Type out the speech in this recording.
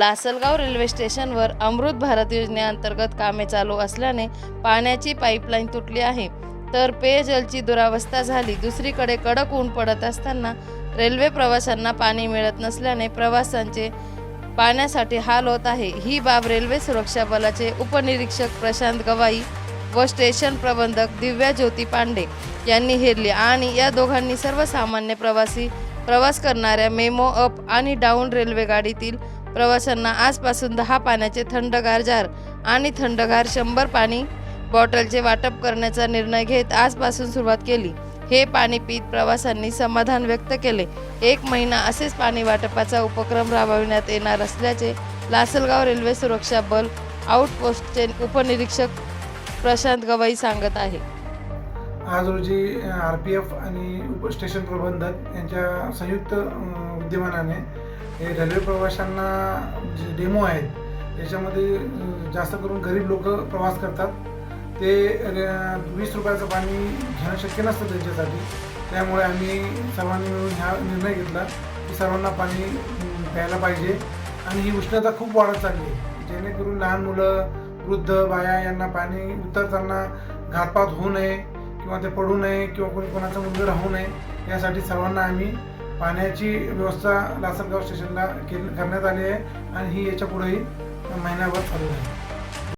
Lasalgaon railway स्टेशनवर अमृत भारत योजनेअंतर्गत कामे चालू असल्याने पाण्याची पाईपलाईन तुटली आहे. तर पेयजलची दुरावस्था झाली. दुसरीकडे कडक ऊन पडत असताना रेल्वे प्रवाशांना पाणी मिळत नसल्याने प्रवाशांचे पाण्यासाठी हाल होत आहे. ही बाब रेल्वे सुरक्षा बलाचे उपनिरीक्षक प्रशांत गवाई व स्टेशन प्रबंधक दिव्या ज्योती पांडे यांनी हेरली आणि या दोघांनी सर्वसामान्य प्रवासी प्रवास करणाऱ्या मेमो अप आणि डाऊन रेल्वे गाडीतील प्रवाशांना आजपासून दहा पाण्याचे थंडगार जार आणि थंडगार शंभर पाणी बॉटलचे वाटप करण्याचा निर्णय घेत आजपासून सुरुवात केली. हे पाणी पीत प्रवाशांनी समाधान व्यक्त केले. एक महिना असेच पाणी वाटपाचा उपक्रम राबविण्यात येणार असल्याचे लासलगाव रेल्वे सुरक्षा बल आउटपोस्टचे उपनिरीक्षक प्रशांत गवाई सांगत आहे. आज रोजी आर पी एफ आणि उपस्टेशन प्रबंधक यांच्या संयुक्त विद्यमानाने हे रेल्वे प्रवाशांना जे डेमो आहेत त्याच्यामध्ये जास्त करून गरीब लोक प्रवास करतात. ते वीस रुपयाचं पाणी घेणं शक्य नसतं त्यांच्यासाठी. त्यामुळे आम्ही सर्वांनी मिळून हा निर्णय घेतला की सर्वांना पाणी प्यायला पाहिजे. आणि ही उष्णता खूप वाढत चालली आहे. जेणेकरून लहान मुलं वृद्ध बाया यांना पाणी उतरताना घातपात होऊ नये किंवा ते पडू नये किंवा कोणी कोणाचा मुलगा राहू नये यासाठी सर्वांना आम्ही पाण्याची व्यवस्था लासलगाव स्टेशनला केली करण्यात आली आहे आणि ही याच्या पुढेही महिन्याभर चालू आहे